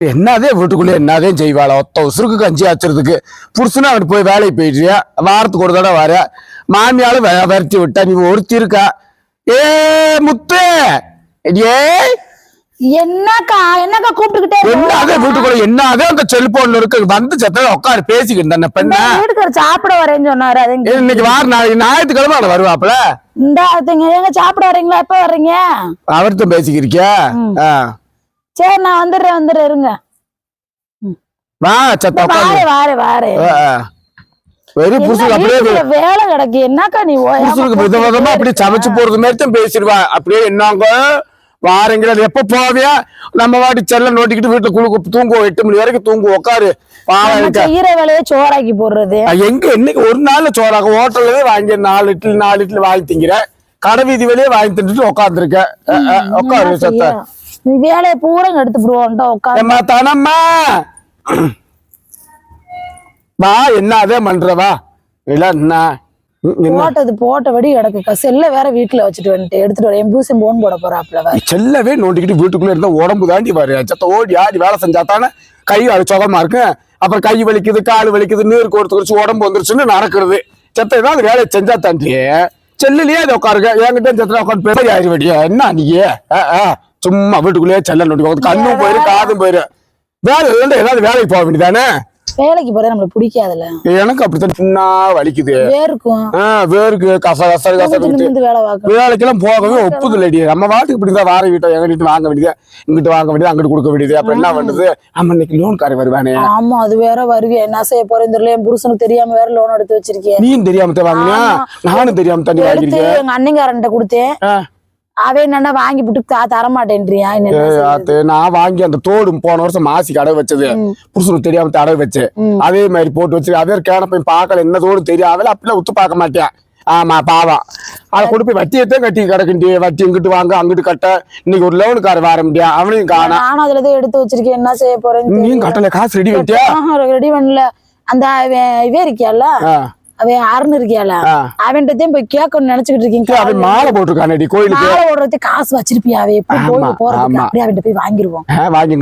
என்னதே வீட்டுக்குள்ளே என்னதே செய்வாள? ஒத்த உசுருக்கு கஞ்சி ஆச்சுறதுக்கு. புருஷனா அவன் போய் வேலைக்கு போயிடுறியா? வாரத்துக்கு ஒரு தடவை வர. மாமியாலும் விரட்டி விட்டா நீ ஒருத்தி இருக்கா? ஏ முத்து! ஏ! என்னக்கா என்னக்கா கூப்பிட்டுக்கிட்டே? என்னதே வீட்டுக்குள்ள என்னதே அந்த செல்போன்ல இருக்கு? வந்து சத்தம் உட்காரு பேசிக்கிட்டு இருந்த பெண்ண? வீட்டுக்கு சாப்பிட வரேன்னு சொன்னாரு அது? இன்னைக்கு வார நாளைக்கு ஞாயிற்றுக்கிழமை அவன் வருவாப்புல? இந்த எங்க சாப்பிட வரீங்களா? எப்ப வர்றீங்க? அவர்கிட்ட பேசிக்கிருக்கியா ஆ. சரி நான் வந்துடுறேன் வந்துடுறேன் இருங்க. வா சத்த வாரே அப்படியே வேலை கிடக்கு. என்னக்கா நீ ஓயாம புருஷனுக்கு வித விதமா அப்படி சமைச்சு போறது மாதிரி தான் பேசிடுவா. அப்படியே என்னங்க? வாரங்கிற எப்ப போவியா? நம்ம வாட்டி செல்ல நோட்டிக்கிட்டு வீட்டுல குழு தூங்குவோம் எட்டு மணி வரைக்கும் தூங்குவோம் உட்காரு. செய்யற வேலையை சோறாக்கி போடுறது. எங்க இன்னைக்கு ஒரு நாள்ல சோறாக ஹோட்டல்ல வாங்கி நாலு இட்லி நாலு இட்லி வாங்கி கடை வீதி வெளியே வாங்கி தின்னுட்டு உட்காந்துருக்க உட்காரு சத்த. வேலையை பூரா எடுத்து விடுவோம்டா உட்காந்து தனம்மா வா என்ன அதே பண்றவா இல்ல என்ன போட்டது போட்டபடி கிடக்குக்கா செல்ல வேற வீட்டுல வச்சுட்டு வந்துட்டு எடுத்துட்டு வரேன் பூசம் போன் போட போறாப்ல செல்லவே நோண்டிக்கிட்டு வீட்டுக்குள்ள இருந்தா உடம்பு தாண்டி வரு சத்த ஓடி ஆடி வேலை செஞ்சா தானே கை அது சுகமா இருக்கு அப்புறம் கை வலிக்குது கால் வலிக்குது நீர் கோர்த்து குடிச்சு உடம்பு வந்துருச்சுன்னு நடக்கிறது செத்த ஏதாவது வேலையை செஞ்சா தாண்டி செல்லுலயே அது உட்காருங்க என்கிட்ட செத்துல உட்காந்து பேச ஆயிரு வெடியா என்ன நீ ஆ, ஆ, சும்மா வீட்டுக்குள்ளேயே செல்ல நோண்டி உட்காந்து கண்ணும் போயிரு காதும் போயிரு. வேலை இல்லைன்னா ஏதாவது வேலைக்கு போக வேண்டியதானே? வேலைக்கு போறது நம்மளுக்கு பிடிக்காதுல்ல. எனக்கு அப்படித்தான் புண்ணா வலிக்குது. வேர்க்கும். வேருக்கு கச கச கச நிமிர்ந்து நிமிர்ந்து வேலை பார்க்கணும். வேலைக்கெல்லாம் போகவே ஒப்புது இல்லடி. நம்ம வாட்டுக்கு இப்படி தான் வார வீட்டை எங்க வீட்டு வாங்க வேண்டியது? இங்கிட்டு வாங்க வேண்டியது அங்கிட்டு கொடுக்க வேண்டியது. அப்புறம் என்ன பண்ணுது? நம்ம இன்னைக்கு லோன் காரை வருவானே? ஆமா அது வேற வருவியா என்ன செய்ய போறேன் தெரியல. என் புருஷனுக்கு தெரியாம வேற லோன் எடுத்து வச்சிருக்கேன். நீயும் தெரியாம தான் வாங்கினியா. நானும் தெரியாம தண்ணி வாங்கிருக்கேன் எங்க அண்ணங்காரன்ட்ட கொடுத்தேன். அவன் என்னன்னா வாங்கி விட்டு தா தர மாட்டேன்றியா என்ன ஏய், செய்ய? ஆத்து, நான் வாங்கி அந்த தோடு போன வருஷம் மாசிக்கு அடகு வச்சது. புருஷனுக்கு தெரியாம அடகு வச்சு. அதே மாதிரி போட்டு வச்சு அதே கேன போய் பார்க்கல என்ன தோடு தெரியும் அவள அப்படிலாம் உத்து பார்க்க மாட்டேன். ஆமா பாவம். அதை கொண்டு போய் வட்டியத்தான் கட்டி கிடக்குண்டி. வட்டி இங்கிட்டு வாங்க அங்கிட்டு கட்ட. இன்னைக்கு ஒரு லோனுக்கார வர முடியா அவனையும் காணா. நானும் அதுல தான் எடுத்து வச்சிருக்கேன். என்ன செய்ய போறேன்னு நீயும் கட்டல காசு ரெடி பண்ணிட்டியா? ரெடி பண்ணல. அந்த இவன் இருக்கியால அவன் அருண் இருக்கியால ஆ. அவன்கிட்டயும் போய் கேட்கணும்னு நினைச்சுக்கிட்டு இருக்கீங்க அவன் மாலை போட்டிருக்கானடி கோயிலுக்கு. மாலை ஓடுறதுக்கு காசு வச்சிருப்பியாவே எப்படி ஆமா, கோயிலுக்கு. அப்படியே அவன்கிட்ட போய் வாங்கிருவோம்.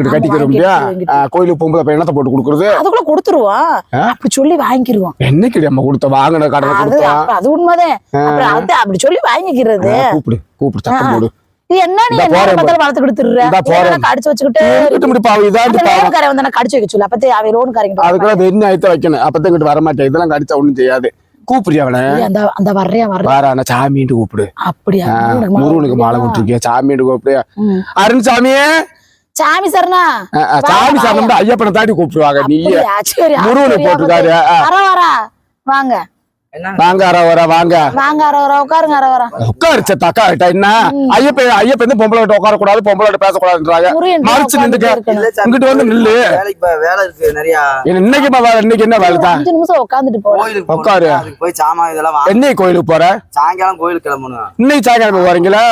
கட்டிக்கிறோம் இல்லையா வாங்கிட்டு. ஆ, கோயிலுக்கு பொம்பளை போய் என்னத்தை போட்டு கொடுக்குறது? அதுக்குள்ள கொடுத்துருவோம். ஆ? அப்படி சொல்லி வாங்கிருவோம். என்னைக்கு நம்ம கொடுத்த? வாங்கின கடனை அது அது உண்மைதான். அப்படி சொல்லி வாங்கிக்கிறது. கூப்பிடு கூப்பிடு சத்தம் போடு. இது என்ன நீ பார்த்தாலும் வளர்த்து கொடுத்துடுற? கடிச்சு வச்சுக்கிட்டு கடிச்சு வைக்க சொல்லு. அப்பத்தே லோன் காரங்க அதுக்குள்ள வெண்ணி ஆயத்த வைக்கணும். அப்பதான் இங்கிட்டு வர மாட்டேன். இதெல்லாம் கடிச்சா ஒண்ணும் செய்யாது. கூப்பிடுறியா அவனை? அந்த அந்த வர்றேன் வர்றேன். வாரான சாமின்ட்டு கூப்பிடு. அப்படியா? முருகனுக்கு மாலை? விட்டுருக்கியா சாமின்ட்டு கூப்பிடுயா. அருண் சாமியே சாமி சரணா சாமி தான் ஐயப்பனை தாண்டி கூப்பிடுவாங்க. நீ முருகனை போட்டிருக்காரு. வரா. வாங்க. வாங்க அர வர வாங்க. வாங்க அர வர உட்காருங்க அர வர. உட்காரு கிட்ட என்ன? ஐயப்பன் ஐயப்பன் வந்து பொம்பளை கிட்ட உட்கார கூடாது பொம்பளை கிட்ட மறைச்சு நின்னுக்க இருக்கணும். இங்கிட்டு வந்து நில்லு. வேலை இருக்கு நிறைய. இன்னைக்கு பா வேலை, இன்னைக்கு என்ன வேலை தான் அஞ்சு நிமிஷம் உட்காந்துட்டு போலாம் கோயிலுக்கு உட்காரு. போய் சாமான் இதெல்லாம் என்னைக்கு கோயிலுக்கு போற? சாயங்காலம் கோயிலுக்கு கிளம்பணும். இன்னைக்கு சாயங்காலம் வரீங்களா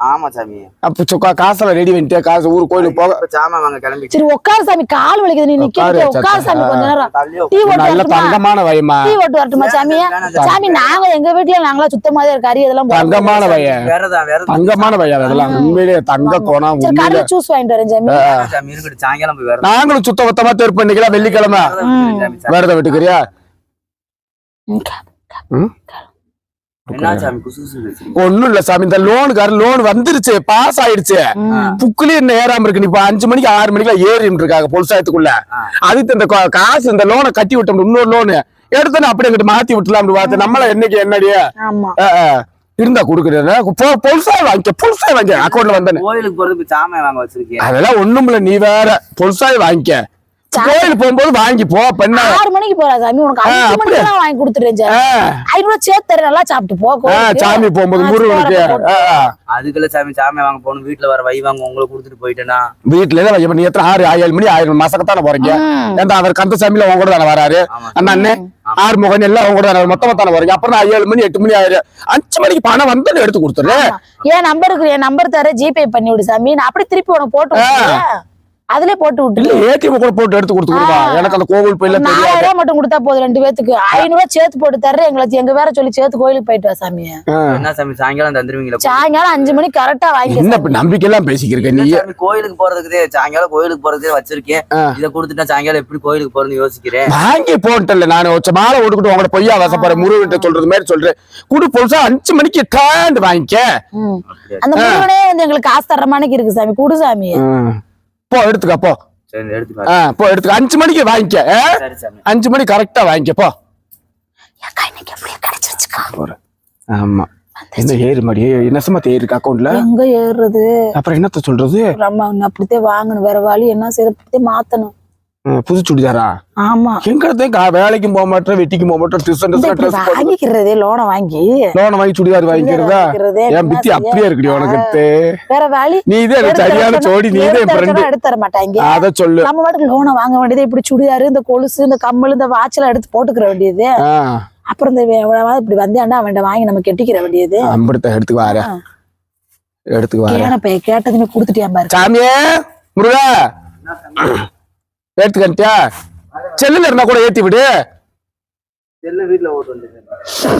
ஆமா சாமி. அப்ப சுக்கா காசெல்லாம் ரெடி பண்ணிட்டு காசு ஊர் கோயிலுக்கு போக சாமான் வாங்க கிளம்பி சரி உட்காரு சாமி கால் வலிக்குது. நீ நிக்க உட்காரு சாமி கொஞ்ச நேரம். டீ. ஓட்டு நல்ல தங்கமான வயமா? டீ ஓட்டு வரட்டுமா சாமி சாமி. சாமி நாங்க எங்க வீட்ல நாங்களா சுத்தமாவே இருக்கு கறி இதெல்லாம். தங்கமான வய. தங்கமான வய அதெல்லாம் உண்மையிலேயே தங்க கோணம் கடையில ஜூஸ் வாங்கிட்டு வரேன் சாமி. சாமி சாயங்காலம் போய் வேற நாங்களும் சுத்த பத்தமா தேர்ப்பு பண்ணிக்கலாம் வெள்ளிக்கிழமை. வேறத விட்டுக்கிறியா? ம்? என்ன சாமி குசு குசு பேசுறீங்க? ஒண்ணும் இல்ல சாமி இந்த லோனுக்கார லோன் வந்துருச்சு பாஸ் ஆயிடுச்சு. புக்குலயே இன்னும் ஏறாம இருக்கு இப்ப அஞ்சு மணிக்கு ஆறு மணிக்கு ஏறிட்டு இருக்காங்க பொலிசாயத்துக்குள்ள. அதுக்கு இந்த காசு இந்த லோனை கட்டி விட்டோம் இன்னொரு லோனு எடுத்தோன்னு அப்படியே இங்கிட்டு மாத்தி விட்டுலாம் அப்படி பார்த்து நம்மள என்னைக்கு என்னடியே. இருந்தா குடுக்குறேன் பொலிசாய் வாங்கிக்க பொலிசாய் வாங்கிக்க அக்கௌண்ட்ல வந்தேன்னு கோயிலுக்கு போறதுக்கு சாமான் வாங்க வச்சிருக்கேன் அதெல்லாம் ஒண்ணுமில்ல நீ வேற பொலிசாய் வாங்கிக்க கோயில் போகும்போது வாங்கி போ பெண்ணா ஆறு மணிக்கு போறா சாமி. உனக்கு அஞ்சு? மணிக்கு வாங்கி கொடுத்துறேன் சாமி. ஆ, ஐநூறு சேர்த்து தரேன் நல்லா சாப்பிட்டு போ. சாமி போகும்போது முருகனுக்கு. அதுக்குள்ள சாமி சாமான் வாங்க போகணும். வீட்டுல வர வை வாங்க உங்களுக்கு கொடுத்துட்டு போயிட்டேனா? வீட்டுல எல்லாம் வைக்க நீ எத்தனை? ஆறு ஏழு மணி ஆயிரம் மாசக்கத்தானே போறீங்க? ம். ஏன்டா அவர் கந்தசாமியில உங்க கூட தானே வராரு? அண்ணன் ஆறு முகன் எல்லாம் உங்க கூட தானே மொத்தமா தானே வரீங்க அப்புறம் ஏழு மணி எட்டு மணி ஆயிரம் அஞ்சு மணிக்கு பணம் வந்து எடுத்து கொடுத்துரு. என் நம்பருக்கு என் நம்பர் தர ஜிபே பண்ணி விடு சாமி. நான் அப்படியே திருப்பி உனக்கு போட்டு. அதுல போட்டு விட்டு ஏடிஎம் கூட போட்டு எடுத்து கொடுத்துருவா ஆ. எனக்கு அந்த கோவில் போயில நாலாயிரம் ரூபாய் மட்டும் கொடுத்தா போதும் ரெண்டு பேத்துக்கு. ஐநூறு ரூபாய் சேர்த்து போட்டு தர்றேன் எங்களுக்கு எங்க வேற சொல்லி சேர்த்து கோயிலுக்கு போயிட்டு வா சாமி. என்ன சாமி சாயங்காலம் தந்துருவீங்களா சாயங்காலம் அஞ்சு மணிக்கு கரெக்டா வாங்கி என்ன இப்ப நம்பிக்கையெல்லாம் பேசிக்கிறீங்க நீ? சாமி கோயிலுக்கு போறதுக்கு சாயங்காலம் கோயிலுக்கு போறதுக்கு வச்சிருக்கேன். இதை கொடுத்துட்டா சாயங்காலம் எப்படி கோயிலுக்கு போறதுன்னு யோசிக்கிறேன். வாங்கி போன்ட்டல நான். வச்ச மாலை ஓட்டுக்கிட்டு உங்களோட பொய்யா வசப்படுற முருகன்ட்ட சொல்றது மாதிரி சொல்றேன். குடு பொழுசா அஞ்சு மணிக்கு டாண்டு வாங்கிக்க. அந்த முருகனே வந்து எங்களுக்கு காசு தர்ற மாதிரி இருக்கு சாமி. குடு சாமி. போ எடுத்துக்க போ. சரி எடுத்து ஆ, போ எடுத்துக்க. அஞ்சு மணிக்கு வாங்கிக்க அஞ்சு மணி கரெக்டா வாங்கிக்க போ. ஆமா. என்ன ஏறு மாதிரி? நெசமா ஏறிருக்கு அக்கௌண்ட்ல எங்க ஏறுறது? அப்புறம் என்னத்த சொல்றது? நம்ம அப்படித்தே வாங்கணும். வேற வழி என்ன செய்யறது? அப்படித்தே மாத்தணும். புது சுடிதாரா? ஆமா. எங்கடத்தையும் வேலைக்கும் போக மாட்டேன் வெட்டிக்கும் போக மாட்டேன் டியூஷன் வாங்கிக்கிறதே லோனை வாங்கி. லோனை வாங்கி சுடிதார் வாங்கிக்கிறதா? என் பித்தி? அப்படியே இருக்குடி உனக்கு வேற வழி நீ இதே எனக்கு சரியான ஜோடி நீ இதே ஃப்ரெண்டு எடுத்து தர மாட்டாங்க அத சொல்லு. நம்ம பாட்டுக்கு லோனை வாங்க வேண்டியது இப்படி சுடிதாரு இந்த கொலுசு இந்த கம்மல் இந்த வாட்ச் எல்லாம் எடுத்து போட்டுக்கிற வேண்டியது. அப்புறம் இந்த எவ்வளவு இப்படி வந்தேன்டா அவன்கிட்ட வாங்கி நம்ம கெட்டிக்கிற வேண்டியது. அம்பிடுத்த எடுத்துக்கு வார. எடுத்துக்கு வார. கேட்டதுமே கொடுத்துட்டியா பாரு. சாமியே முருகா. எடுத்துக்கிட்டியா செல்லுல இருந்தா கூட ஏத்தி விடு.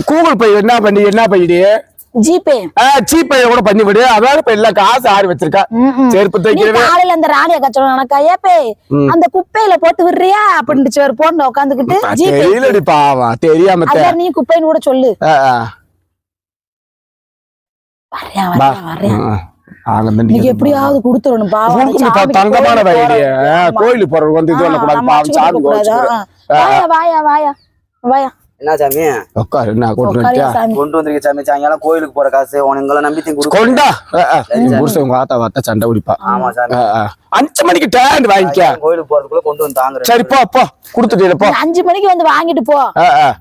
கூகுள் பை என்ன பண்ணி என்ன பண்ணிடு? ஜிபே. பைய கூட பண்ணி விடு. அதாவது இப்ப எல்லாம் காசு ஆறு வச்சிருக்கா. செருப்பு நீ தைக்கிறவே காலையில அந்த ராணிய கச்சவன் எனக்கா ஏப்பே. அந்த குப்பையில போட்டு விடுறியா? அப்படின்ட்டு சரி போன் உட்காந்துக்கிட்டு ஜிபே. தெரியலடி பாவம். தெரியாம நீ குப்பைன்னு கூட சொல்லு. ஆ, ஆ. வர்றியா எப்படியாவது கொடுத்துடணும். தங்கமான. ஆமா. கோயிலுக்கு போறது வந்து இது பண்ணக்கூடாது. வாயா வாயா. வாயா. என்ன சாமி? உட்காரு என்ன கொண்டு சாமி. கொண்டு வந்திருக்க சாமி சாயங்காலம் கோயிலுக்கு போற காசு உனங்களை நம்பித்தையும் கொடுக்க கொண்டா! புருஷன் உங்க ஆத்தா வாத்தா சண்டை குடிப்பா. ஆமா சாமி. ஆ, ஆ. அஞ்சு மணிக்கு டேண்ட் வாங்கிக்க. கோயிலுக்கு போறதுக்குள்ள கொண்டு வந்து தாங்குறேன். சரி போ போ. கொடுத்துட்டு போ. அஞ்சு மணிக்கு வந்து வாங்கிட்டு போ.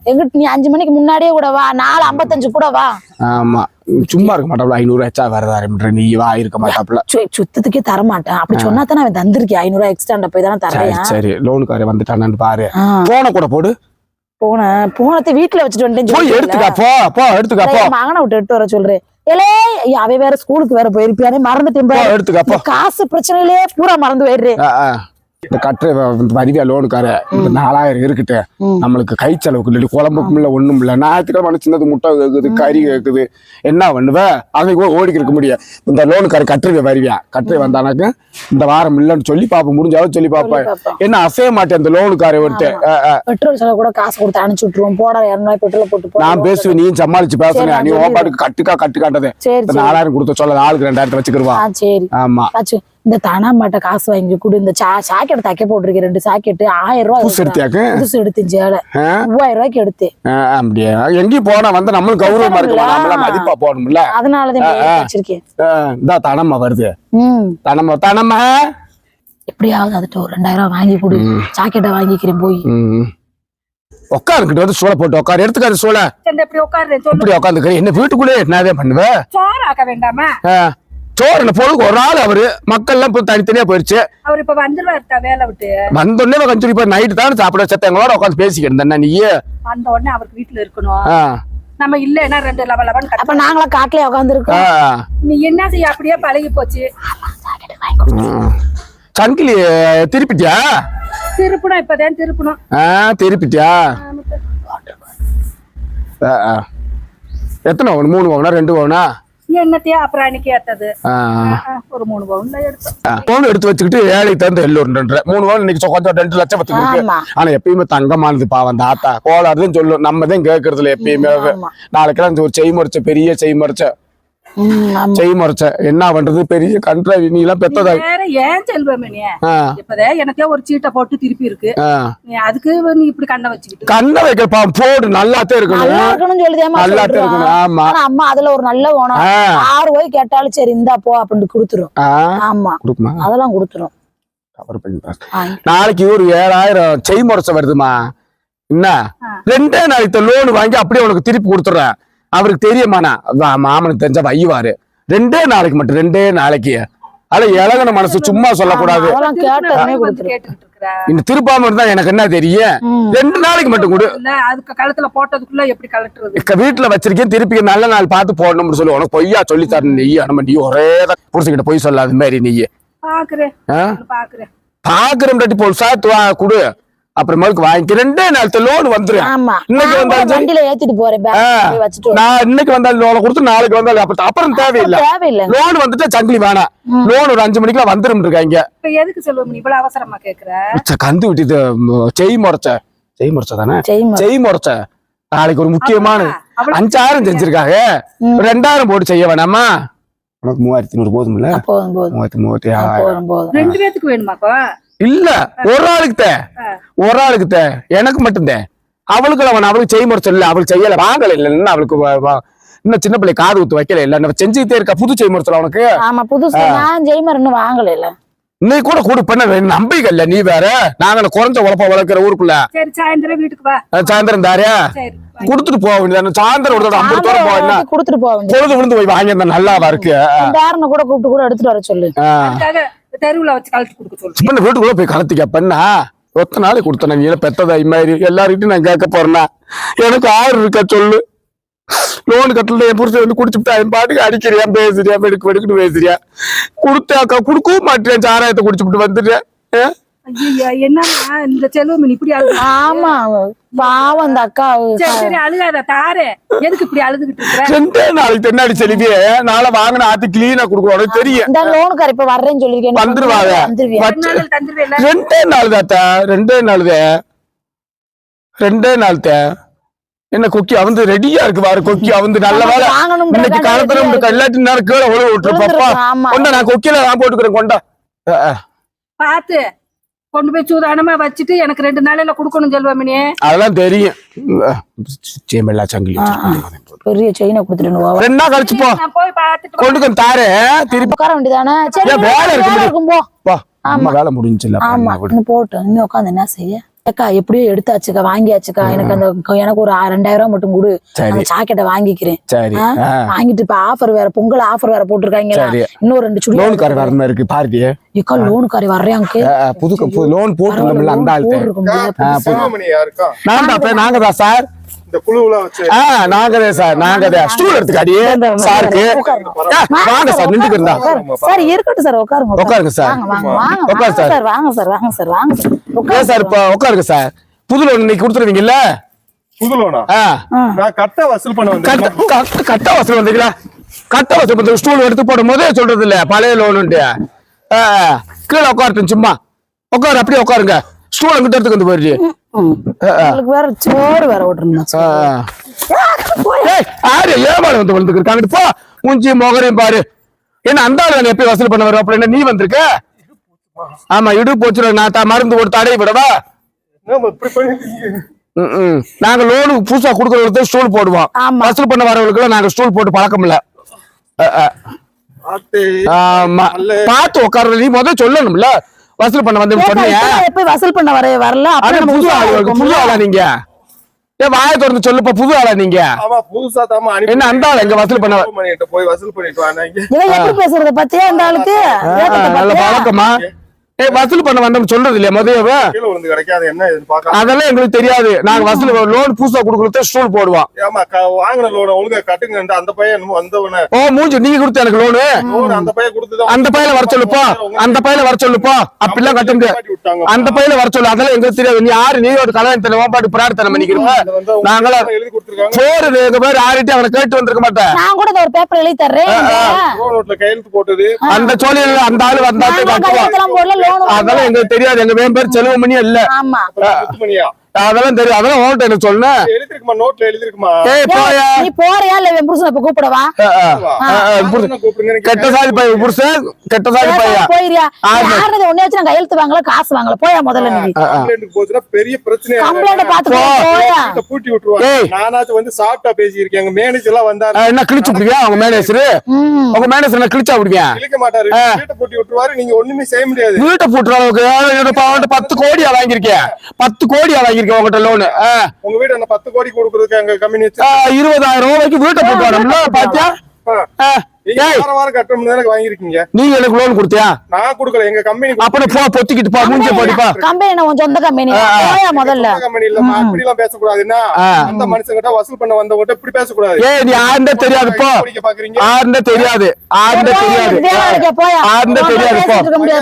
எங்கிட்ட நீ அஞ்சு மணிக்கு முன்னாடியே கூட வா. நாலு ஐம்பத்தஞ்சு கூட வா. ஆமா. சும்மா இருக்க மாட்டாப்ல ஐநூறு எச்சா வரதா நீ வா இருக்க மாட்டாப்ல. சு- சுத்தத்துக்கே தர மாட்டேன் அப்படி சொன்னா தானே அவன் தந்திருக்கேன் ஐநூறு ரூபாய் எக்ஸ்ட்ரா போய் தானே சரி தரேன் சரி லோனுக்காரே வந்துட்டானான்னு பாரு. போன கூட போடு. போன போனத்தை வீட்டுல வச்சுட்டு சொல்லிட்டேன்ல. எடுத்துக்க போ போ எடுத்துக்க போ மகனை விட்டு எடுத்து வர சொல்றேன் ஏலே அவன் வேற ஸ்கூலுக்கு வேற போயிருப்பியானே மறந்துட்டேன் போ பாரு. எடுத்துக்க காசு பிரச்சனையிலே பூரா மறந்து போயிடுறேன். இந்த கட்டுற வரிவியா லோனுக்கார இந்த நாலாயிரம் இருக்கட்டு. நம்மளுக்கு கை செலவுக்கு இல்லை குழம்புக்கும் இல்லை ஒண்ணும் இல்லை. ஞாயிற்றுக்கிழமை சின்னது முட்டை கேக்குது கறி கேக்குது. என்ன பண்ணுவ? அதை கூட ஓடிக்க இருக்க முடியும் இந்த லோனுக்கார கட்டுறது வருவியா கட்டுரை வந்தானாக்க இந்த வாரம் இல்லைன்னு சொல்லி பாப்போம். முடிஞ்சாலும் சொல்லி பாப்பேன் பார்ப்போம். என்ன அசைய மாட்டேன் இந்த லோனுக்கார ஒருத்தர். பெட்ரோல் செலவு கூட காசு கொடுத்து அனுப்பிச்சு விட்டுருவோம். போட இரநூறுவாய் பெட்ரோல் போட்டு நான் பேசுவேன் நீயும் சமாளிச்சு நான் நீ. ஓப்பாட்டுக்கு கட்டுக்கா சரி நாலாயிரம் கொடுத்த சொல்ல ஆளுக்கு ரெண்டாயிரத்தை வச்சுக்கிருவா. ஆ சரி. ஆமா. இந்த தனாமாட்ட காசு வாங்கி கொடு இந்த சா சாக்கெட் தைக்க போட்டிருக்கேன் ரெண்டு சாக்கெட்டு ஆயிரம் ரூபாய் புதுசு எடுத்தியாக்கு? புதுசு எடுத்தேன் சேலை? மூவாயிரம் ரூபாய்க்கு எடுத்தேன். அப்படியா? எங்கேயும் போனா வந்து நம்மளும் கௌரவமா. நம்மள மதிப்பா போகணும்ல அதனாலதான். வச்சிருக்கேன். இந்தா தனம்மா வருது. ம். தனம்மா தனம்மா. எப்படியாவது அதுட்ட ஒரு ரெண்டாயிரம் ரூபாய் வாங்கி கொடு. சாக்கெட்டை வாங்கிக்கிறேன் போய். உட்காருக்கிட்ட வந்து சூளை போட்டு உட்காரு. எடுத்துக்காரு சூளை இப்படி உட்காந்துக்க என்ன வீட்டுக்குள்ளே என்னதே பண்ணுவ? சோறு ஆக்க வேண்டாமா சோறு என்ன பொழுது ஒரு நாள் அவரு. மக்கள் எல்லாம் இப்போ தனித்தனியா போயிருச்சு. அவர் இப்ப வந்துருவாருக்கா வேலை விட்டு. வந்தோடனே கஞ்சி போய் நைட்டு தானே சாப்பிட சத்த எங்களோட உட்காந்து பேசிக்கிட்டு இருந்தேன் நீ? வந்த உடனே அவருக்கு வீட்டுல இருக்கணும். ஆ, நம்ம இல்லைன்னா ரெண்டு லவ லவன் அப்ப நாங்களா காட்டுலயே ஆ, உட்காந்துருக்கோம் நீ என்ன செய்ய? அப்படியே பழகி போச்சு. சங்கிலி திருப்பிட்டியா? திருப்பணும் இப்பதான் திருப்பணும். ஆ திருப்பிட்டியா? ஆ, ஆ. எத்தனை மூணு பவுனா ரெண்டு பவுனா என்னத்தையே அப்புறம் அன்னைக்கு ஏத்தது ஒரு மூணு பவுன்ல எடுத்தோம். ஆ, பவுன் எடுத்து வச்சுக்கிட்டு ஏழைக்கு தகுந்த எல்லோருன்ற மூணு பவுன் இன்னைக்கு கொஞ்சம் ரெண்டு லட்சம் பத்து இருக்கு. ஆனா எப்பயுமே தங்கமானது பாவம் தாத்தா. கோளாறுதான் சொல்லும். நம்ம தான் கேட்கறதுல எப்பயுமே நாளைக்கெல்லாம் ஒரு செய் மறைச்ச பெரிய செய் மறைச்ச ம், ஆமா. செய் மறைச்ச என்ன பண்றது? பெரிய கன்றாவி நீ எல்லாம் பெத்ததா வேற ஏன் செல்வமணி ஆ, இப்பதான் எனக்கே ஒரு சீட்டை போட்டு திருப்பி இருக்கு. நீ அதுக்கு நீ இப்படி கண்ணை வச்சுக்கிட்டு கண்ணை வைக்கிற பாவம் போடு நல்லாத்தே நல்லா இருக்கணும் இருக்கணும்னு நல்லாத்தே இருக்கணும். ஆமா. அம்மா அதுல ஒரு நல்ல குணம் ஆ, ஆறு ரூபாய் கேட்டாலும் சரி இந்தா போ அப்படின்னு கொடுத்துரும். ஆமா. அதெல்லாம் கொடுத்துரும். நாளைக்கு ஒரு ஏழாயிரம் செய் முறைச்ச வருதுமா? என்ன. ரெண்டே நாளைக்கு லோன் வாங்கி அப்படியே உனக்கு திருப்பி கொடுத்துட்றேன். அவருக்கு தெரியுமாண்ணா? மாமனுக்கு தெரிஞ்சா வையுவாரு ரெண்டே நாளைக்கு மட்டும் ரெண்டே நாளைக்கு. அத இலகன மனசு சும்மா சொல்லக்கூடாது. இந்த திருப்பாம இருந்தா எனக்கு என்ன தெரியும். ரெண்டு நாளைக்கு மட்டும் கொடு. இல்ல அதுக்கு கழுத்துல போட்டதுக்குள்ள எப்படி கலட்டுறது இக்க வீட்டுல வச்சிருக்கேன் திருப்பி நல்ல நாள் பார்த்து போடணும்னு சொல்லி. உனக்கு பொய்யா சொல்லி தரணும் நீ. நம்ம நீ ஒரே புருஷங்கிட்ட பொய் சொல்லாத மாதிரி நீ. பாக்குறேன்? பாக்குறேன். சாத்து வா குடு. அப்புறமேலுக்கு வாங்கிக்க ரெண்டே நாள் லோன் வந்துரும். இன்னைக்கு வந்தாலும். வண்டியில ஏத்திட்டு போறேன். நான் இன்னைக்கு வந்தாலும் லோனை கொடுத்து நாளைக்கு வந்தாலும் அப்புறம் அப்புறம் தேவையில்லை. லோன் வந்துட்டு சங்கிலி வேணாம். லோன் ஒரு அஞ்சு மணிக்கெல்லாம் வந்துரும் இருக்காங்க இப்ப எதுக்கு செல்வம் நீ இவ்வளவு அவசரமா கேக்குற? கந்து விட்டுது ம், செய் முறைச்ச. செய் முறைச்ச தானே? செய் முறைச்ச. நாளைக்கு ஒரு முக்கியமான அஞ்சாயிரம் செஞ்சிருக்காங்க. ரெண்டாயிரம் போட்டு செய்ய வேணாமா? உனக்கு மூவாயிரத்தி நூறு போதும்ல? போதும் போதும். மூவாயிரத்தி மூவாயிரத்தி ரெண்டு பேத்துக்கு வேணுமாக்கோ இல்ல ஒரு ஆளுக்கு தே. ஒரு ஆளுக்கு தே. எனக்கு மட்டும்தான் அவளுக்கு அவன் அவளுக்கு செய்ய முறைச்ச இல்ல அவளுக்கு செய்யல. வாங்கல. இல்ல இன்னும் அவளுக்கு இன்னும் சின்ன பிள்ளை காது குத்து வைக்கல. இல்ல நம்ம செஞ்சுக்கிட்டே இருக்கா. புது செய்ய முறைச்சல உனக்கு? ஆமா புதுசு. நான் ஜெய்மர் இன்னும் வாங்கல இல்ல. இன்னைக்கு கூட கூடு பண்ண. நம்பிக்கை இல்ல. நீ வேற. நாங்க குறைஞ்ச உழப்ப வளர்க்குற ஊருக்குள்ள? சாயந்தரம் வீட்டுக்கு வா. அஹ் சாயந்தரம் தாரே? சரி கொடுத்துட்டு போக வேண்டியது சாயந்தரம் ஒரு தடவை ஐம்பது தூரம் போவேன்னா கொடுத்துட்டு போக பொழுது விழுந்து போய் வாங்கி நல்லாவா இருக்கு? கூட கூப்பிட்டு கூட எடுத்துட்டு வர சொல்லு. தெருவுல வச்சு கழட்டி கொடுக்க சொல்லுங்க வீட்டுக்குள்ள போய் கலத்திக்க பண்ணா ஒத்த நாளைக்கு கொடுத்தேன் நீ பெத்ததா? மாதிரி எல்லார்கிட்டையும் நான் கேட்க போறேன்னா எனக்கு ஆறு இருக்கா சொல்லு. லோன் கட்டல என் புருஷன் வந்து குடிச்சுட்டா என் பாட்டுக்கு அடிக்கிறியா? பேசுறியா? வெடுக்கு வெடுக்குன்னு பேசுறியா? கொடுத்தாக்கா கொடுக்கவும் மாட்டேன். சாராயத்தை குடிச்சுட்டு வந்துட்டேன். என்னன்னா இந்த செல்வம் இப்படி ஆமா பாவம் அந்த அக்கா. சரி சரி அழுகாத தாரே. எதுக்கு இப்படி அழுதுகிட்டு இருக்கிற? ரெண்டே நாளைக்கு தென்னாடி செலிவியே நாளை வாங்கின ஆத்தி கிளீனா கொடுக்கணும் உனக்கு தெரியும். இந்த லோனுக்கார இப்ப வர்றேன்னு சொல்லிருக்கேன் வந்துருவாங்க. ரெண்டு நாள் தாத்தா ரெண்டே நாள் தான் ரெண்டே நாள் தான் என்ன கொக்கி அவந்து ரெடியா இருக்கு பாரு கொக்கி அவந்து நல்ல வேலை. வாங்கணும் இன்னைக்கு காலத்துல எல்லாத்தையும் நேரம் கீழே ஒழுவு விட்டுருப்பாப்பா கொண்டா நான் கொக்கியில நான் போட்டுக்கிறேன் கொண்டா. பார்த்து கொண்டு போய் சூதானமா வச்சுட்டு எனக்கு ரெண்டு நாளையில கொடுக்கணும் செல்வமணி. அதெல்லாம் தெரியும். சேமெல்லா சங்கிலி. பெரிய செயினை கொடுத்துட்டு ரெண்டு நாள் கழிச்சு போ. நான் போய் பார்த்துட்டு கொண்டு தாரே திருப்பி. உட்கார வேண்டியதானே? சரி வேலை? இருக்கும் போ. நம்ம வேலை முடிஞ்சுல ஆமா. போட்டு இன்னும் உட்காந்து என்ன செய்ய? அக்கா எப்படியோ எடுத்தாச்சுக்கா வாங்கியாச்சுக்கா. எனக்கு அந்த எனக்கு ஒரு ரெண்டாயிரம் ரூபாய் மட்டும் கொடு. அந்த ஜாக்கெட்டை வாங்கிக்கிறேன். வாங்கிட்டு இப்ப ஆஃபர் வேற பொங்கல் ஆஃபர் வேற போட்டிருக்காங்க இன்னும் ரெண்டு சுடி லோன் கார வர மாதிரி இருக்கு பாருடி இக்கா லோனுக்காரி வர்றாங்க புது புது லோன் போட்டுருந்தோம்ல அந்த தான் நாங்க தான் சார். இந்த குழுவுலாம் வச்சு. ஆ நாங்க சார் நாங்க ஸ்டூல் எடுத்துக்காடி சாருக்கு வாங்க சார் நின்றுக்கிறதா சார் இருக்கட்டும் சார் உட்காருங்க உட்காருங்க. சார். உட்காரு சார். வாங்க சார் வாங்க சார் வாங்க சார். ஏன் உட்காரு சார் இப்ப உட்காருங்க சார்? புது லோன் இன்னைக்கு கொடுத்துருவீங்கல்ல? புதுலோனா ஆ? நான் கட்ட வசூல் பண்ண வந்தேன். கட்ட- கட்ட வசூல் வந்தீங்களா? கட்ட வசூல் பண்ண ஸ்டூல் எடுத்து போடும் போதே சொல்றது இல்ல பழைய லோனுன்ட்டு ஆ, கீழே உட்காரட்டும் சும்மா. உட்காரு அப்படியே உட்காருங்க. ஸ்டூல் அங்கிட்ட எடுத்துக்கு வந்து போயிடுச்சு வேற சோறு வேற ஆறு ஏமாடு வந்து வந்துருக்கு அங்கிட்டு போ மூஞ்சி முகரையும் பாரு. என்ன அந்த ஆளு நான் எப்பயும் வசூல் பண்ண வரும் அப்புறம் நீ வந்திருக்க? ஆமா இடு போச்சு நான் த- மருந்து போட்டு தடை விடவா. நாங்க லோனு புதுசா கொடுக்கறவங்களுக்கு ஸ்டூல் போடுவோம். வசூல் பண்ண வரவங்களுக்கு நாங்க ஸ்டூல் போட்டு பழக்கம் இல்ல ஆமா. பார்த்து உட்கார்றது நீ முதல்ல சொல்லணும்ல. வசூல் பண்ண வந்து சொன்னீங்க எப்ப வசூல் பண்ண வர வரல அப்புறம் புது ஆளு. புது ஆளா நீங்க ஏன் வாயை திறந்து சொல்லுப்பா புது ஆளா நீங்க ஆமா புதுசா தாமா என்ன அந்த ஆளு எங்க வசூல் பண்ண பண்ணிட்டு போய் வசூல் பண்ணிட்டு வாங்க இவன் எப்படி பேசுறத பத்தியா இந்த ஆளுக்கு நல்ல? பழக்கமா ஏய் வசூல் பண்ண வந்தோம் சொல்றது இல்லையா பாக்கலாம் அதெல்லாம் எங்களுக்கு தெரியாது. நாங்க வசூல் லோன் புதுசா கொடுக்கறது ஸ்டூல் போடுவோம். ஏமா க- வாங்கின லோனை ஒழுங்கா கட்டுங்க அந்த பையன் வந்தவன. ஓ மூஞ்சி நீங்க கொடுத்த எனக்கு லோனு அந்த பையன் கொடுத்துதான் அந்த பையல வர சொல்லுப்பா. அந்த பையல வர சொல்லுப்பா. அப்படிலாம் கட்டுங்க. அந்த பையல வர சொல்லு. அதெல்லாம் எங்களுக்கு தெரியாது. நீ யாரு? நீ ஒரு கல்யாணத்துல ஓப்பாட்டு பிரார்த்தனை எழுதி கொடுத்துருக்காங்க. சோறு எங்க பேர் ஆறிட்டு அவனை கேட்டு வந்திருக்க மாட்டேன். நான் கூட ஒரு பேப்பர் எழுதி தர்றேன். கையெழுத்து போட்டது. அந்த சோழியில அந்த ஆளு வந்தாலே அதெல்லாம் எங்களுக்கு தெரியாது. எங்க பேர் செல்வமணியே இல்ல? அதெல்லாம் தெரியும். அதெல்லாம் ஓட்ட எனக்கு சொல்லு எழுதிருக்குமா நோட்ல எழுதிருக்குமா? ஏய் போயா. நீ போறியா? இல்ல என் புருஷனை இப்ப கூப்பிடவா? கெட்ட சாதி பைய புருஷன். கெட்ட சாதி பையா போயிரியா. யாருது ஒன்னே வச்சு நான் கையெழுத்து வாங்கல காசு வாங்கல. போயா முதல்ல நீ. கம்ப்ளைண்ட் போச்சுன்னா பெரிய பிரச்சனை கம்ப்ளைண்ட் பாத்து போயா. பூட்டி விட்டுருவாங்க. ஏய். நானாச்சும் வந்து சாப்பிட்டா பேசியிருக்கேன். எங்க மேனேஜர் எல்லாம் வந்தாரு. என்ன கிழிச்சு விடுவியா அவங்க மேனேஜர் ம். உங்க மேனேஜர் என்ன கிழிச்சா விடுவியா இழுக்க மாட்டாரு. வீட்டை பூட்டி விட்டுருவாரு. நீங்க ஒண்ணுமே செய்ய முடியாது. வீட்டை போட்டுற அளவுக்கு என்னப்பா, அவன்கிட்ட பத்து கோடியா வாங்கியிருக்கேன். பத்து கோடியா வாங்கியிருக்கேன் உங்ககிட்ட லோனு உங்க வீடு என்ன பத்து கோடி கொடுக்கறதுக்கு எங்க கம்பெனி இருபதாயிரம் ரூபாய்க்கு வீட்டை போட்டு வரணும்ல பாத்தியா? ஏய். வாரம் கட்டணும் எனக்கு வாங்கிருக்கீங்க நீங்க எனக்கு லோன் கொடுத்தியா? நான் கொடுக்கல. எங்க கம்பெனி அப்ப போ பொத்திக்கிட்டு போ மூஞ்சி போடிப்பா. கம்பெனி என்ன உன் சொந்த கம்பெனி போயா முதல்ல. கம்பெனி இல்லம்மா இப்படி எல்லாம் பேசக்கூடாது. என்ன? ஆ. அந்த மனுஷங்கிட்ட வசூல் பண்ண வந்தவங்கிட்ட இப்படி ஏய் நீ ஆருந்தே தெரியாது போ. ஆருந்தே தெரியாது தெரியாது. போயா.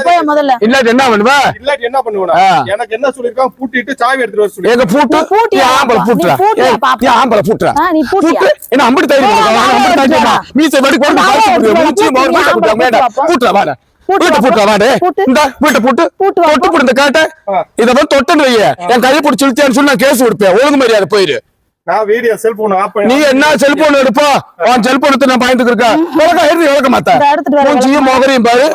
போ. முதல்ல. இல்லாட்டி என்ன பண்ணுவ? இல்லாட்டி என்ன பண்ணுவேன். எனக்கு என்ன சொல்லிருக்கான் பூட்டிட்டு சாவி எடுத்துட்டு வர சொல்லி. எங்க பூட்டு? நீ ஆம்பளை? பூட்டுற. ஏய், ஆம்பளை பூட்டுற. ஆ, நீ பூட்டியா? பூட்டு? என்ன அம்படி தைரியம் ஏய், இருக்கா? நான் அம்படி தைரியமா? பூட்டுறேன். மீசை வெடி போட்டு பூட்டு. பூட்டு வாடா. பூட்டு. பூட்டு. இந்தா, வீட்டை பூட்டு. பூட்டு தொட்டு இந்த காட்டை. இதை வந்து தொட்டுன்னு. என் கையை சொல்லி நான் கேஸ் கொடுப்பேன். ஒழுங்கு மரியாதை போயிரு. நீ என்ன செல்போன் எடுப்போ? உன் செல்போன் எடுத்து நான் எழுதி மாட்டேன். மூஞ்சியும் மோகரையும் பாரு.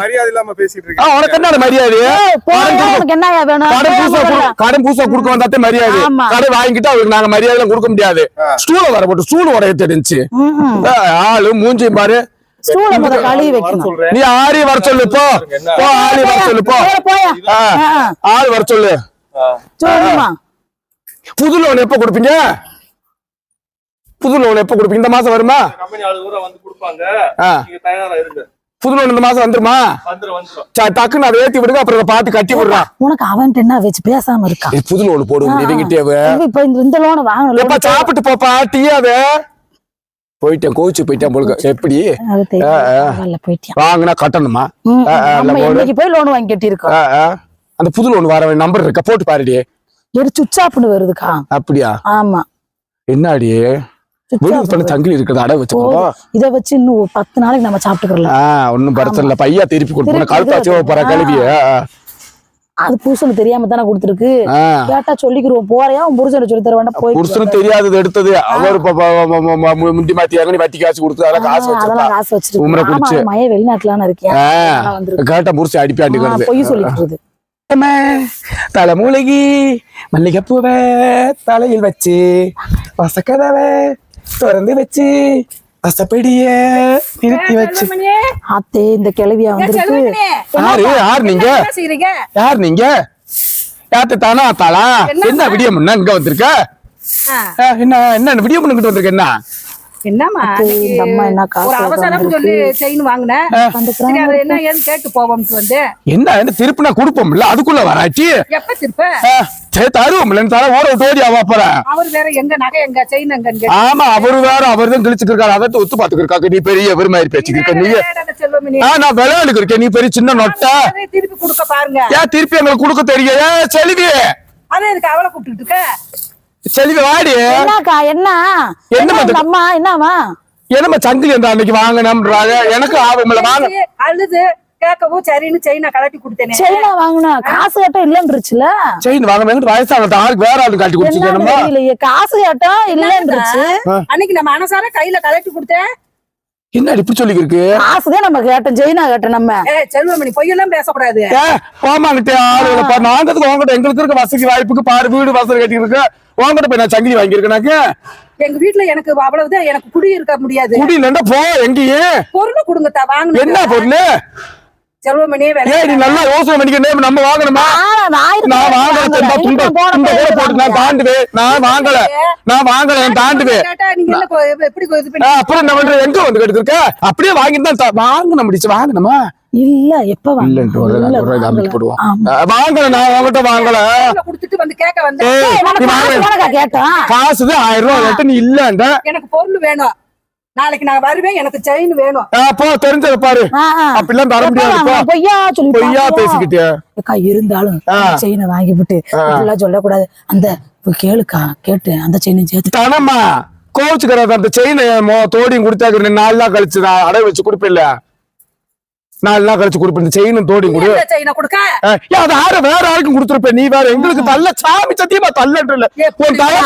உனக்கு என்ன மரியாதை? ஏய், போயா, கடன் கடன் பூசா கடன் பூசா கொடுக்க வந்தாத்தே மரியாதை. ஆமா. கடை வாங்கிட்டு அவருக்கு நாங்க மரியாதை கொடுக்க முடியாது. ஸ்டூல வர போட்டு ஸ்டூல் உடைய தெரிஞ்சு. ஆளு மூஞ்சியும் பாரு. ஸ்டூல முத கழுவி வர வைக்கணும். நீ ஆரி வர சொல்லு போ? போ ஆரி வர சொல்லு போ. ஆள் வர சொல்லு. சொல்லுமா புது லோன் எப்ப கொடுப்பீங்க? புது லோன் எப்ப கொடுப்பீங்க? இந்த மாசம் வருமா? கம்பெனி ஆளு கூட வந்து கொடுப்பாங்க. ஆ. நீங்க தயாரா இருங்க புது லோன் இந்த மாசம் வந்துருமா? டக்குன்னு அதை ஏத்தி விடுங்க அப்புறம் இதை பார்த்து கட்டி விடுறான் உனக்கு அவன்கிட்ட என்ன வச்சு பேசாம இருக்கான் புது லோன் போடுவோம் இவங்கிட்டே இப்ப இந்த- லோன் வாங்கணும். சாப்பிட்டு போப்பா டீ அது? போயிட்டேன் கோவிச்சு போயிட்டேன் போலுக்கு எப்படி? வாங்கினா கட்டணுமா? போய் லோன் வாங்கி கட்டியிருக்கோம். அந்த புது லோன் வர நம்பர் இருக்கா? போட்டு பாருடி. ஒரு வருதுக்கா. அப்படியா? ஆமா. என்னடி? பண்ண சங்கிலி இருக்குது அடை வச்சுக்கோ இத வச்சு இன்னும் பத்து நாளைக்கு நம்ம சாப்பிட்டுக்கலாம் ஒண்ணும் பிரச்சனை இல்ல. பையா திருப்பி கொடுப்போம். திருப்பி கழுத்தா இது வச்சு போற கழுவிய. அது புருஷனுக்கு தெரியாம தானே கொடுத்துருக்கு கேட்டா சொல்லிக்கிறோம் போறியா? உன் புருஷனை சொல்லி தர வேண்டாம் போய் புருஷனும் தெரியாதது எடுத்தது. அவர் ப- ப- ப- ம- ம- மு- முந்தி மாத்தி இறங்கி வட்டி காசு கொடுத்து அதெல்லாம் காசு அதெல்லாம் காசு வச்சிருக்கு. உம்ரை குடிச்சு. மய வெளிநாட்டுலான்னு இருக்கேன். கேட்டா புருஷன் அடிப்பாண்டி பொய் சொல்லிக்கிறது தலைமூலகி மல்லிகைப்பூவை தலையில் வச்சு வசக்கதவை திறந்து வச்சு வசப்படிய நிறுத்தி வச்சு. ஆத்தே இந்த கிளவியா வந்திருக்கு. யாரு? யார் நீங்க? யார் நீங்க? யார்கிட்ட தானா என்ன என்ன விடிய முன்ன இங்க வந்திருக்க? என்ன என்ன விடிய முன்ன வந்திருக்க என்ன? என்னம்மா அம்மா என்ன ஒரு அவசரம் சொல்லி செயின் வாங்கினேன் என்ன ஏன்னு கேட்டு போவோம்னு வந்து. என்ன என்ன திருப்பினா கொடுப்போம்ல? அதுக்குள்ள வராட்டி. எப்ப திருப்ப? தருவோம்ல. தர ஓட அவா போறேன் அவர் வேற எங்க நகை எங்க செயின் ஆமா அவரு வேற அவர் தான் கிழிச்சுட்டு இருக்காரு அதை ஒத்து பாத்துக்கு இருக்காங்க நீ பெரிய ஒரு மாதிரி பேச்சுக்கு இருக்க நீ. நான் விளையாடுக்கு இருக்கேன். நீ பெரிய சின்ன நொட்டை. திருப்பி கொடுக்க பாருங்க. ஏன் திருப்பி எங்களுக்கு கொடுக்க தெரியும் ஏன் செல்வி. அதே இதுக்கு அவளை கூப்பிட்டு இருக்க? செல்வி வாடி. என்னக்கா என்ன? என்ன அம்மா? என்னவா என்னம்மா சங்கிலி அந்த அன்னைக்கு வாங்கினோம்ன்றாங்க எனக்கு ஆபமில்ல வாங்க. அழுது கேட்கவும் சரின்னு செயினை கலட்டி கொடுத்தேனே. செயினா வாங்கினா காசு கேட்டா இல்லன்றுச்சுல? செயின் வாங்க வேணும் வயசான ஆளுக்கு வேற ஆளு காட்டி தெரியலையே காசு கேட்டா இல்லன்றுச்சு. அன்னைக்கு நம்ம மனசார கையில கலட்டி கொடுத்தேன். என்ன இப்படி சொல்லி இருக்கு காசுதான் நம்ம கேட்டோம் செயினா கேட்டோம் நம்ம. செல்வமணி பொய்யெல்லாம் பேசக்கூடாது. போமாங்கிட்டே ஆளுகளை பாரு. நாங்க உங்ககிட்ட எங்களுக்கு இருக்க வசதி வாய்ப்புக்கு பாரு வீடு வசதி கட்டி இருக்கு உங்ககிட்ட போய் நான் சங்கிலி வாங்கியிருக்கேனாக்க எங்க வீட்டுல எனக்கு அவ்வளவுதான் எனக்கு குடி இருக்க முடியாது. குடியில போ எங்கேயும். பொருள் கொடுங்கத்தா என்ன வாங்க பொருள்? செல்வமணி ஏய் நீ நல்லா யோசனை பண்ணிக்க நம்ம வாங்கணுமா? நான் வாங்கல வாங்கல. துண்ட. கூட போட்டு நான். தாண்டுவேன். நான் வாங்கல. நான் வாங்கல நான் பண்ணி அப்புறம் பண்ற எங்க வந்து கெடுத்துருக்க? அப்படியே வாங்கிட்டு தான் வாங்கணும் முடிச்சு வாங்கணுமா? இல்ல எப்ப வாங்கல? நான் உங்ககிட்ட வாங்கல. கொடுத்துட்டு வந்து கேட்க வந்தேன். நம்ம காசு ஆயிரம் ரூபாய் நீ இல்லன்ற எனக்கு பொருள் வேணும். நாளைக்கு நான் வருவேன் எனக்கு செயின் வேணும் அப்போ தெரிஞ்சத பாரு. அப்படிலாம் தர முடியாது. பொய்யா சொல்லி பொய்யா? பேசிக்கிட்டே அக்கா இருந்தாலும். செயினை வாங்கி விட்டு இப்படிலாம் சொல்லக்கூடாது அந்த கேளுக்கா கேட்டு அந்த செயினை சேர்த்து தனமா கோவிச்சுக்கிறாரு அந்த செயினை தோடியும் கொடுத்தாக்கு நாலு நாள் கழிச்சு நான் அடை வச்சு கொடுப்பில்ல நாலு நாள் கழிச்சு கொடுப்பேன் இந்த செயினும் தோடியும் கொடு. அது ஆறு வேற ஆளுக்கும் கொடுத்துருப்பேன் நீ வேற எங்களுக்கு தள்ள சாமி சத்தியமா தள்ளன்றல உன் தலை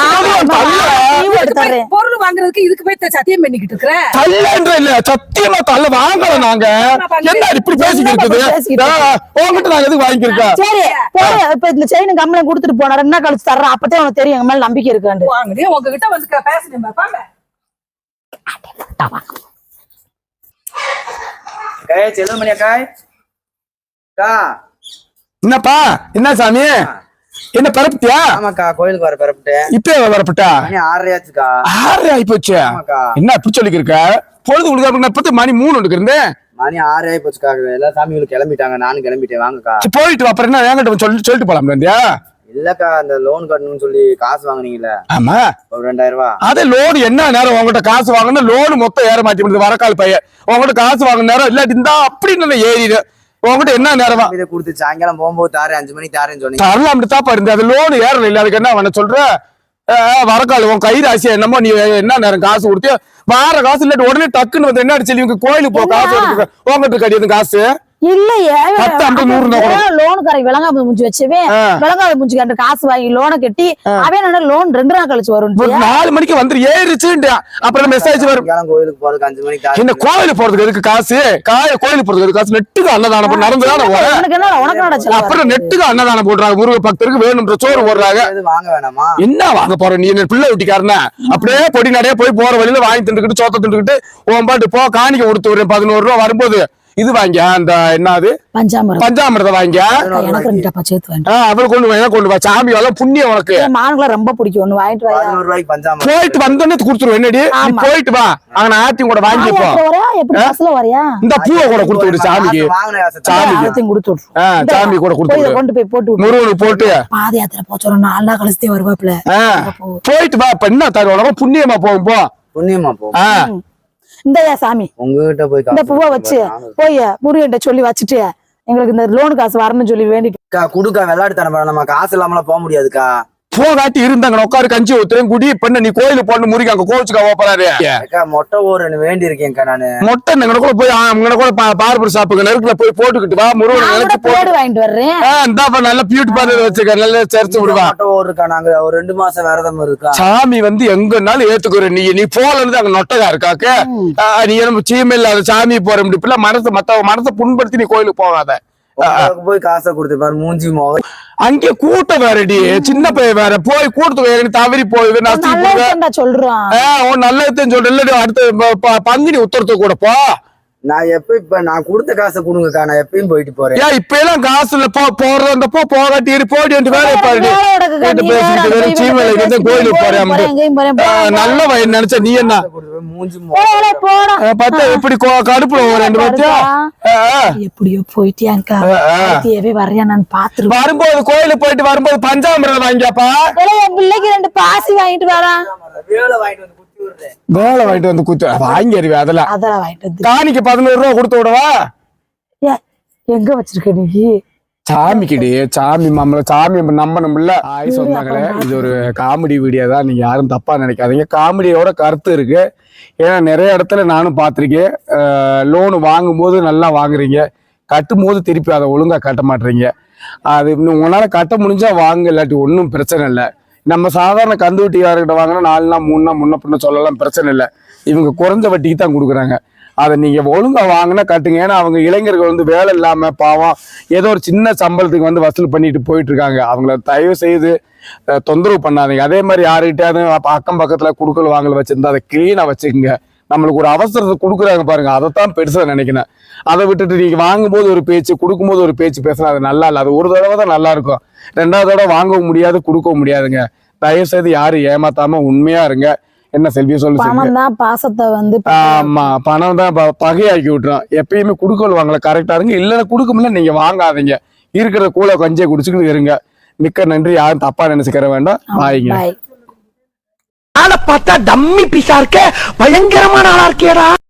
தள்ள. நீ எடுத்து தர்றேன். பொருள் வாங்குறதுக்கு இதுக்கு போய் சத்தியம் பண்ணிக்கிட்டு இருக்கிற? தள்ளன்ற இல்ல சத்தியமா தள்ள வாங்கல நாங்க. என்ன இப்படி பேசிக்கிட்டு இருக்குது? உன்கிட்ட நாங்க எதுக்கு வாங்கியிருக்கோம் சரி. இப்ப இந்த செயின் கம்பளம் கொடுத்துட்டு போனா நாள் கழிச்சு தர்றேன் அப்பதான் உனக்கு தெரியும் எங்க மேல நம்பிக்கை இருக்காண்டு உங்ககிட்ட வந்து பேசுறேன் பாப்பாங்க அக்காய் செல்வமணி அக்காய் அக்கா என்னப்பா? என்ன சாமி? என்ன பரப்பிட்டியா? ஆமாக்கா கோயிலுக்கு வர பிறப்பிட்டேன் இப்ப வரப்பட்டா மணி ஆறரை ஆகி போச்சு என்ன இப்படி சொல்லிக்கிருக்க? பொழுது கொடுக்க இப்பத்து மணி மூணு ஒன்று இருந்தேன் மணி ஆறு ஆகி போச்சுக்கா எல்லா சாமிகளும் கிளம்பிட்டாங்க. நானும் கிளம்பிட்டேன். வாங்கக்கா. போயிட்டு அப்புறம் என்ன என்கிட்ட சொல்லி சொல்லிட்டு போலாம் இல்லையா இல்லக்கா அந்த லோன் கட்டணும்னு சொல்லி காசு வாங்குனீங்கல்ல? ஆமா. ஒரு ரெண்டாயிரம் ரூபாய் அதே லோன் என்ன நேரம் உங்ககிட்ட காசு வாங்கணும் லோன் மொத்தம் ஏற மாட்டி முடியுது வரக்கால் பையன். உங்ககிட்ட காசு வாங்கின நேரம் இல்லாட்டி இருந்தா அப்படின்னு ஏறிடு. உங்ககிட்ட என்ன நேரமா? இதை கொடுத்து சாயங்காலம் போகும்போது தாரேன் அஞ்சு மணிக்கு தாரேன்னு சொன்னீங்க. தரலாம் தாப்பா இருந்து அது லோன் ஏறல இல்ல அதுக்கு என்ன பண்ண சொல்ற? வரக்கால் உன் கை ராசியா என்னமோ நீ என்ன நேரம் காசு கொடுத்து வார காசு இல்லாட்டி உடனே டக்குன்னு வந்து என்ன அடிச்சு இவங்க கோயிலுக்கு போ காசு உங்ககிட்ட கட்டியது காசு. இல்லையே. லோனுக்காரை விளங்காம முடிஞ்சு வச்சவே. விளங்காத முடிஞ்சு கட்ட காசு வாங்கி லோனை கட்டி அவன் என்ன லோன் ரெண்டு நாள் கழிச்சு வரும் ஒரு நாலு மணிக்கு வந்து ஏறிச்சுன்ட்டு. அப்புறம் மெசேஜ் வரும். சாயங்காலம் கோயிலுக்கு போறதுக்கு அஞ்சு மணிக்கு இந்த தாரேன் கோயிலுக்கு போறதுக்கு எதுக்கு காசு? காய கோயிலுக்கு போறதுக்கு எதுக்கு காசு? நெட்டுக்கு அன்னதானம் பண்ண நடந்துதானே போற உனக்கு என்ன அப்புறம் நெட்டுக்கு அன்னதானம் போடுறாங்க முருக பக்தருக்கு வேணும்ன்ற சோறு போடுறாங்க. வாங்க வேணாமா? என்ன வாங்க போற நீ? என்ன பிள்ளை விட்டிக்காரன அப்படியே பொடி நடைய போய் போற வழியில வாங்கி திண்டுக்கிட்டு சோத்த திண்டுக்கிட்டு உன் பாட்டு போ காணிக்க கொடுத்து விடுறேன் பதினோரு ரூபா வரும்போது. இது வாங்க அந்த என்னது? பஞ்சாமரம் பஞ்சாமிரதம் வாங்க எனக்கு ரெண்டு டப்பா சேர்த்து வேண்டாம் ஆஹ் அவள் கொண்டு வா கொண்டு வா. சாமி வர புண்ணியம் உனக்கு. மானுக்குலாம் ரொம்ப பிடிக்கும். ஒண்ணு வாங்கிட்டு ரூபாய்க்கு போயிட்டு வந்தோடனே கொடுத்துருவேன் என்னடி? நீ. போயிட்டு வா. அங்க ஆத்தி கூட வாங்கிப்போ ஆயா வரையா? எப்படி பஸ்ல வரையா? இந்த பூவை கூட கொடுத்து விடு சாமிக்கு. சாமிக்கு. எல்லாத்தையும் கொடுத்து இந்த சாமி கூட கொடுத்து விடு. கொண்டு போய் போட்டு முருகனுக்கு போட்டு. பாத யாத்திரை போக சொல்றோம் நாலு வருவாப்புல. ஆஹ் போயிட்டு வா. இப்ப என்ன தருவோம்? புண்ணியமா போகும் போ. புண்ணியமா போ ஆஹ் இந்தயா சாமி. உங்ககிட்ட போய் இந்த பூவை வச்சு போய் முருகன்ட்ட சொல்லி வச்சுட்டு எங்களுக்கு இந்த லோன் காசு வரணும்னு சொல்லி வேண்டிட்டு குடுக்கா விளையாட்டு தரம் நம்ம காசு இல்லாமலாம் போக முடியாதுக்கா. போகாட்டி இருந்தாங்க உட்காரு கஞ்சி ஊத்துறேன் குடி பண்ண நீ கோயிலுக்கு போன முறிக்க அங்க கோச்சுக்கா போறாரு. அக்கா மொட்டை ஓரன்னு வேண்டி இருக்கேன்க்கா நானு. மொட்டை இங்க கூட போய் அங்க கூட பார்பர் ஷாப்புக்கு நெருக்குல போய் போட்டுக்கிட்டு வா முருகனை நினைச்சு போ பேடு வாங்கிட்டு வர்றேன். ஆஹ் இந்தாப்பா நல்ல பியூட்டி பார்லர் வச்சுக்க நல்ல சேர்த்து விடுவா. மொட்டை ஓர் இருக்கா நாங்க ஒரு ரெண்டு மாசம் விரதம் இருக்கா? சாமி வந்து எங்கனாலும் ஏத்துக்குற நீ நீ போல இருந்து அங்க நொட்டகா இருக்காக்க நீ என்ன சீமை இல்லாத சாமி போற இப்ப மனசை மத்த மனசை புண்படுத்தி நீ கோயிலுக்கு போகாத. போய் காசை கொடுத்து பாரு மூஞ்சி மோக. அங்கே கூட்டம் வேறடி. சின்ன பையன் வேற. போய் கூட்டத்துக்கு வேற தவறி போய் சொல்றான். நல்லதுன்னு சொல்ற இல்லடி அடுத்து பங்குனி உத்தரத்துக்கு கூட போ. நான் எப்ப இப்ப நான் கொடுத்த காசை கொடுங்கக்கா நான் எப்பயும் போயிட்டு போறேன். ஏன் இப்ப எல்லாம் காசுல போ போறது அந்த போ போகாட்டி இரு போடி என்று வேலை பாருடி வெறும் கோயிலுக்கு போறேன். நல்ல வயன் நினைச்ச நீ என்ன? காசை மூஞ்சி பார்த்தா எப்படி கோ- கடுப்புல ஒரு ரெண்டு பத்தியா எப்படியோ போயிட்டியாங்கா தேவை வரையா நான் பாத்துருவேன். வரும்போது கோயிலுக்கு போயிட்டு வரும்போது பஞ்சாமிரதம் வாங்கியாப்பா? பிள்ளைக்கு ரெண்டு பாசி வாங்கிட்டு வரேன் வேலை வாங்கிட்டு வந்து வேலை வாங்கிட்டு வந்து குத்து. வாங்கி அறிவே அதெல்லாம். அதெல்லாம் வாங்கிட்டு வந்து. காணிக்கு பதினோரு ரூபா கொடுத்து விடவா? எங்க வச்சிருக்க நீ? சாமிக்கிடி சாமி மாமல சாமி நம்பணும்ல. ஆய் சொன்னாங்களே இது ஒரு காமெடி வீடியோ தான். நீங்க யாரும் தப்பா நினைக்காதீங்க. காமெடியோட கருத்து இருக்கு. ஏன்னா நிறைய இடத்துல நானும் பார்த்திருக்கேன். லோனு வாங்கும்போது நல்லா வாங்குறீங்க. கட்டும் போது திருப்பி அதை ஒழுங்கா கட்ட மாட்டீங்க. அது உங்களால கட்ட முடிஞ்சா வாங்க இல்லாட்டி ஒன்றும் பிரச்சனை இல்லை. நம்ம சாதாரண கந்து வட்டிக்காரர்கிட்ட வாங்கினா நாலு நாள் முன்ன பின்ன சொல்லலாம் பிரச்சனை இல்லை. இவங்க குறைஞ்ச வட்டிக்கு தான் கொடுக்குறாங்க. அதை நீங்கள் ஒழுங்காக வாங்கினா கட்டுங்க. ஏன்னா அவங்க இளைஞர்கள் வந்து வேலை இல்லாமல் பாவம் ஏதோ ஒரு சின்ன சம்பளத்துக்கு வந்து வசூல் பண்ணிட்டு போயிட்டுருக்காங்க அவங்கள தயவு செய்து தொந்தரவு பண்ணாதீங்க. அதே மாதிரி யாருக்கிட்டாவது அக்கம் பக்கத்தில் குடுக்கல் வாங்கல் வச்சுருந்தா அதை க்ளீனாக வச்சுக்கோங்க. நம்மளுக்கு ஒரு அவசரத்தை கொடுக்குறாங்க பாருங்க. அதைத்தான் பெருசா நினைக்கிறேன். அதை விட்டுட்டு நீங்க வாங்கும்போது ஒரு பேச்சு கொடுக்கும்போது ஒரு பேச்சு பேசினா அது நல்லா இல்லை. அது ஒரு தடவை தான் நல்லா இருக்கும். ரெண்டாவது தடவை வாங்கவும் முடியாது கொடுக்கவும் முடியாதுங்க. தயவு செய்து யாரும் ஏமாத்தாம உண்மையா இருங்க. என்ன செல்வி சொல்லு பணம் தான் பாசத்தை வந்து ஆமா பணம் தான் பகையாக்கி விட்டுரும். எப்பயுமே குடுக்கல் வாங்கல கரெக்டா இருங்க. இல்லைன்னா கொடுக்க முடியல நீங்க வாங்காதீங்க. இருக்கிற கூலை கஞ்சியை குடிச்சுக்கிட்டு இருங்க. மிக்க நன்றி. யாரும் தப்பா நினைச்சுக்கிற வேண்டாம். வாய்ங்க பாய். ஆளை பார்த்தா டம்மி பிசா இருக்க பயங்கரமான ஆளா இருக்கேடா.